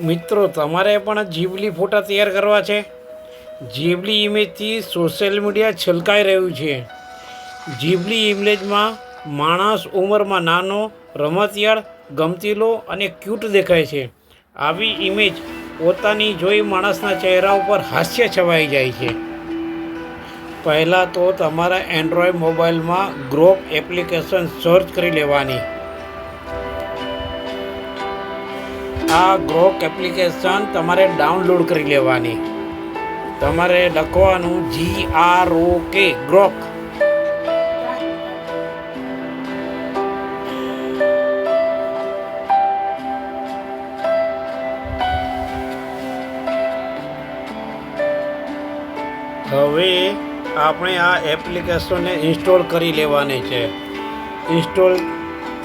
મિત્રો, તમારે પણ જીવલી ફોટા તૈયાર કરવા છે. જીવલી ઇમેજથી સોશિયલ મીડિયા છલકાઈ રહ્યું છે. જીવલી ઇમેજમાં માણસ ઉંમરમાં નાનો, રમતિયાળ, ગમતીલો અને ક્યુટ દેખાય છે. આવી ઇમેજ પોતાની જોઈ માણસના ચહેરા ઉપર હાસ્ય છવાઈ જાય છે. પહેલાં તો તમારા એન્ડ્રોઈડ મોબાઈલમાં ગ્રોપ એપ્લિકેશન સર્ચ કરી લેવાની. આ ગ્રોક એપ્લિકેશન તમારે ડાઉનલોડ કરી લેવાની. તમારે લખવાનું જી આર ઓ કે ગ્રોક હવે આપણે આ એપ્લિકેશનને ઇન્સ્ટોલ કરી લેવાની છે. ઇન્સ્ટોલ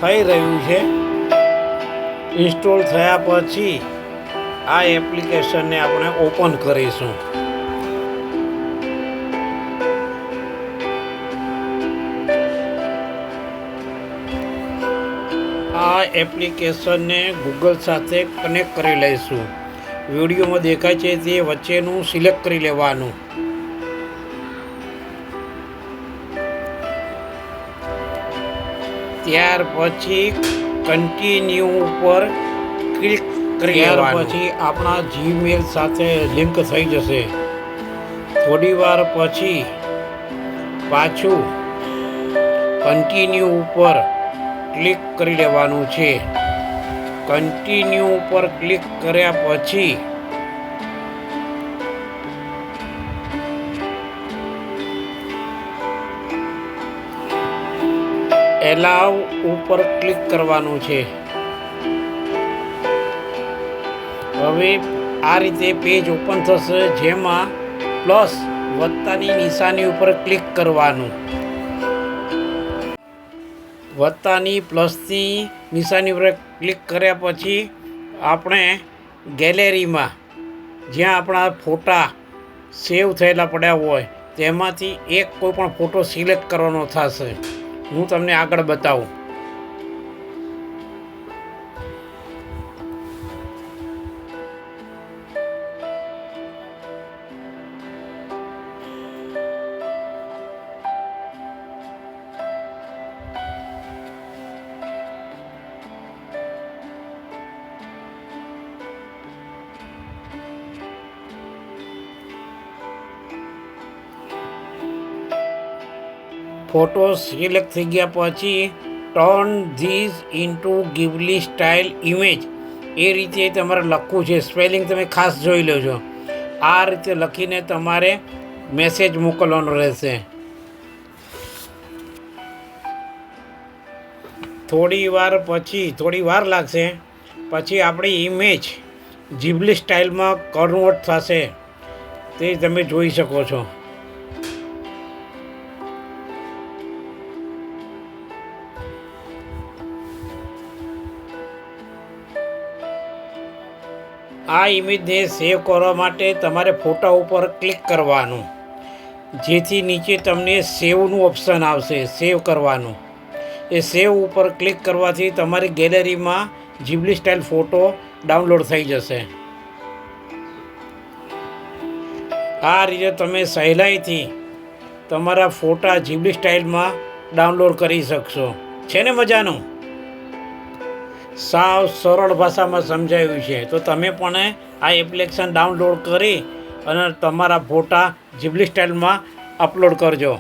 થઈ રહ્યું છે. ઇન્સ્ટોલ થયા પછી આ એપ્લિકેશનને આપણે ઓપન કરીશું. આ એપ્લિકેશનને ગૂગલ સાથે કનેક્ટ કરી લઈશું. વિડીયોમાં દેખાય છે તે વચ્ચેનું સિલેક્ટ કરી લેવાનું. ત્યાર પછી કન્ટિન્યુ ઉપર ક્લિક કર્યા ત્યાર પછી આપણા જીમેલ સાથે લિંક થઈ જશે. થોડી વાર પછી પાછું કન્ટિન્યુ ઉપર ક્લિક કરી લેવાનું છે. કન્ટિન્યુ ઉપર ક્લિક કર્યા પછી એલાવ ઉપર ક્લિક કરવાનું છે. હવે આ રીતે પેજ ઓપન થશે, જેમાં પ્લસ વત્તાની નિશાની ઉપર ક્લિક કરવાનું. વત્તાની પ્લસની નિશાની ઉપર ક્લિક કર્યા પછી આપણે ગેલેરીમાં જ્યાં આપણા ફોટા સેવ થયેલા પડ્યા હોય, તેમાંથી એક કોઈ પણ ફોટો સિલેક્ટ કરવાનો થશે. હું તમને આગળ બતાવું. ફોટો સિલેક્ટ થઈ ગયા પછી turn this into Ghibli style image એ રીતે તમારે લખવું છે. સ્પેલિંગ તમે ખાસ જોઈ લેજો. આ રીતે લખીને તમારે મેસેજ મોકલવાનો રહેશે. થોડી વાર પછી, થોડી વાર લાગશે. પછી આપણી ઇમેજ જીબલી સ્ટાઇલમાં કન્વર્ટ થશે. તે તમે જોઈ શકો છો. આ ઇમેજને સેવ કરવા માટે તમારે ફોટા ઉપર ક્લિક કરવાનું. જેથી નીચે તમને સેવનું ઓપ્શન આવશે સેવ કરવાનું. એ સેવ ઉપર ક્લિક કરવાથી તમારી ગેલેરીમાં જીબલી સ્ટાઇલ ફોટો ડાઉનલોડ થઈ જશે. આ રીતે તમે સહેલાઈથી તમારા ફોટા જીબલી સ્ટાઇલમાં ડાઉનલોડ કરી શકશો. છે ને મજાનું? સાવ સરળ ભાષામાં સમજાવ્યું છે. તો તમે પણ આ એપ્લિકેશન ડાઉનલોડ કરી અને તમારા ફોટા જીબલી સ્ટાઇલમાં અપલોડ કરજો.